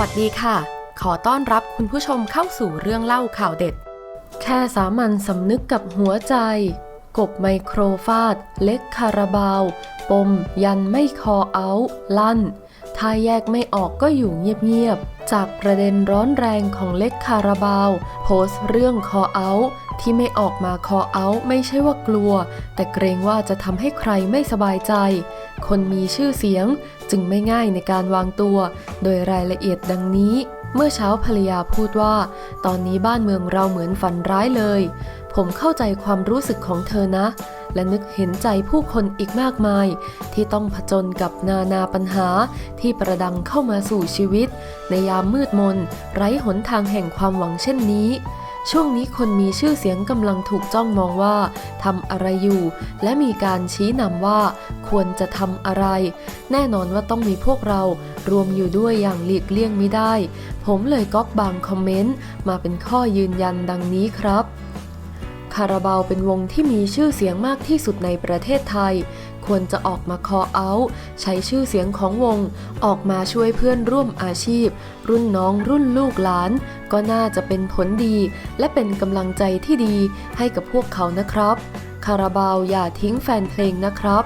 วัสดีค่ะ ขอต้อนรับคุณผู้ชมเข้าสู่เรื่องเล่าข่าวเด็ด แค่สามัญสำนึกกับหัวใจ กบไมโครฟาด เล็กคาราบาว ปม ยันไม่คอเอา ลั่น ถ้าแยกไม่ออกก็อยู่เงียบๆ จากประเด็นร้อนแรงของเล็กคาราบาว โพสต์เรื่องคอเอา ที่ไม่ออกมาคอเอาไม่ใช่ว่ากลัว แต่เกรงว่าจะทำให้ใครไม่สบายใจ คนมีชื่อเสียงจึงไม่ง่ายในการวางตัว โดยรายละเอียดดังนี้ เมื่อเช้าภรรยาพูดว่า ตอนนี้บ้านเมืองเราเหมือนฝันร้ายเลย ผมเข้าใจความรู้สึกของเธอนะ และนึกเห็นใจผู้คนอีกมากมาย ที่ต้องผจญกับนานาปัญหาที่ประดังเข้ามาสู่ชีวิต ในยามมืดมน ไร้หนทางแห่งความหวังเช่นนี้ ช่วงนี้คนมีชื่อเสียงกำลังถูกจ้องมองว่าทำอะไรอยู่ และมีการชี้นำว่าควรจะทำอะไร แน่นอนว่าต้องมีพวกเรารวมอยู่ด้วยอย่างหลีกเลี่ยงไม่ได้ ผมเลยก๊อปบางคอมเมนต์มาเป็นข้อยืนยันดังนี้ครับคาราบาวเป็นวงที่มีชื่อเสียงมากที่สุดในประเทศไทย ควรจะออกมาคอเอาใช้ชื่อเสียงของวง ออกมาช่วยเพื่อนร่วมอาชีพ รุ่นน้องรุ่นลูกหลาน ก็น่าจะเป็นผลดี และเป็นกำลังใจที่ดีให้กับพวกเขานะครับ คาราบาวอย่าทิ้งแฟนเพลงนะครับ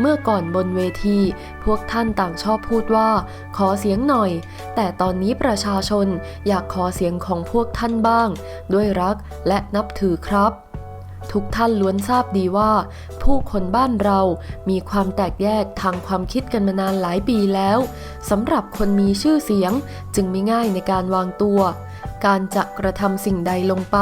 เมื่อก่อนบนเวที พวกท่านต่างชอบพูดว่า ขอเสียงหน่อย แต่ตอนนี้ประชาชนอยากขอเสียงของพวกท่านบ้าง ด้วยรักและนับถือครับทุกท่านล้วนทราบดีว่า ผู้คนบ้านเรามีความแตกแยกทางความคิดกันมานานหลายปีแล้วสำหรับคนมีชื่อเสียงจึงไม่ง่ายในการวางตัว การจะกระทำสิ่งใดลงไป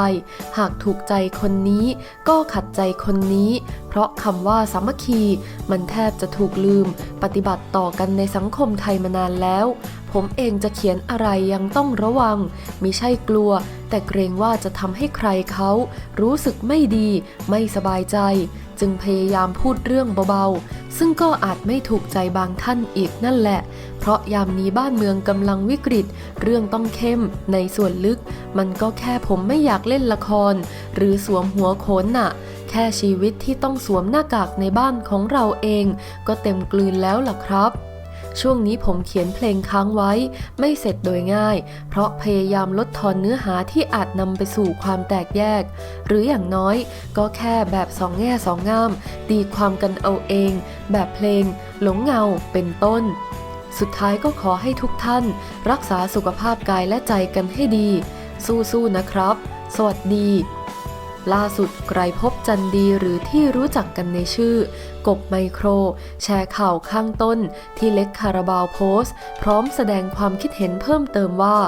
หากถูกใจคนนี้ก็ขัดใจคนนี้ เพราะคำว่าสามัคคี มันแทบจะถูกลืม ปฏิบัติต่อกันในสังคมไทยมานานแล้ว ผมเองจะเขียนอะไรยังต้องระวัง มิใช่กลัว แต่เกรงว่าจะทำให้ใครเขารู้สึกไม่ดี ไม่สบายใจ จึงพยายามพูดเรื่องเบาๆ ซึ่งก็อาจไม่ถูกใจบางท่านอีกนั่นแหละ เพราะยามนี้บ้านเมืองกำลังวิกฤต เรื่องต้องเข้มในส่วนลึก มันก็แค่ผมไม่อยากเล่นละคร หรือสวมหัวโขนน่ะแค่ชีวิตที่ต้องสวมหน้ากากในบ้านของเราเอง ก็เต็มกลืนแล้วล่ะครับ ช่วงนี้ผมเขียนเพลงค้างไว้ ไม่เสร็จโดยง่าย เพราะพยายามลดทอนเนื้อหาที่อาจนำไปสู่ความแตกแยก หรืออย่างน้อยก็แค่แบบสองแง่สองงาม ตีความกันเอาเอง แบบเพลง หลงเงาเป็นต้น สุดท้ายก็ขอให้ทุกท่าน รักษาสุขภาพกายและใจกันให้ดี สู้ๆนะครับ สวัสดี ล่าสุดไกรพบจันดีหรือที่รู้จักกันในชื่อ กบไมโคร แชร์ข่าวข้างต้น ที่เล็กคาราบาวโพสต์ พร้อมแสดงความคิดเห็นเพิ่มเติมว่า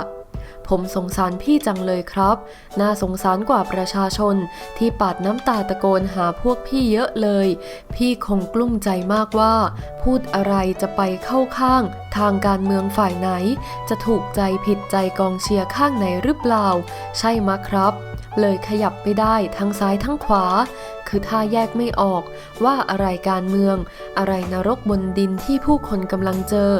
ผมสงสารพี่จังเลยครับ น่าสงสารกว่าประชาชนที่ปาดน้ำตาตะโกนหาพวกพี่เยอะเลย พี่คงกลุ้มใจมากว่า พูดอะไรจะไปเข้าข้าง ทางการเมืองฝ่ายไหน จะถูกใจผิดใจกองเชียร์ข้างไหนหรือเปล่า ใช่มะครับ เลยขยับไปได้ทั้งซ้ายทั้งขวา คือถ้าแยกไม่ออก ว่าอะไรการเมือง อะไรนรกบนดินที่ผู้คนกำลังเจอ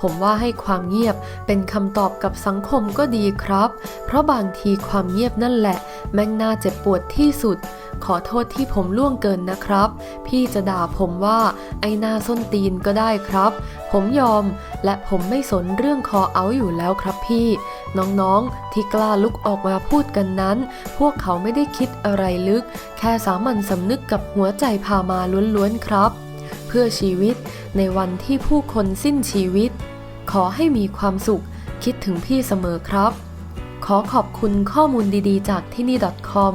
ผมว่าให้ความเงียบเป็นคำตอบกับสังคมก็ดีครับ เพราะบางทีความเงียบนั่นแหละ แม่งน่าเจ็บปวดที่สุด ขอโทษที่ผมล่วงเกินนะครับ พี่จะด่าผมว่าไอ้หน้าส้นตีนก็ได้ครับ ผมยอมและผมไม่สนเรื่องคอเอาอยู่แล้วครับพี่ น้องๆ ที่กล้าลุกออกมาพูดกันนั้น พวกเขาไม่ได้คิดอะไรลึก แค่สามัญสำนึกกับหัวใจพามาล้วนๆครับ เพื่อชีวิตในวันที่ผู้คนสิ้นชีวิต ขอให้มีความสุข คิดถึงพี่เสมอครับ ขอขอบคุณข้อมูลดีๆ จากที่นี่ .com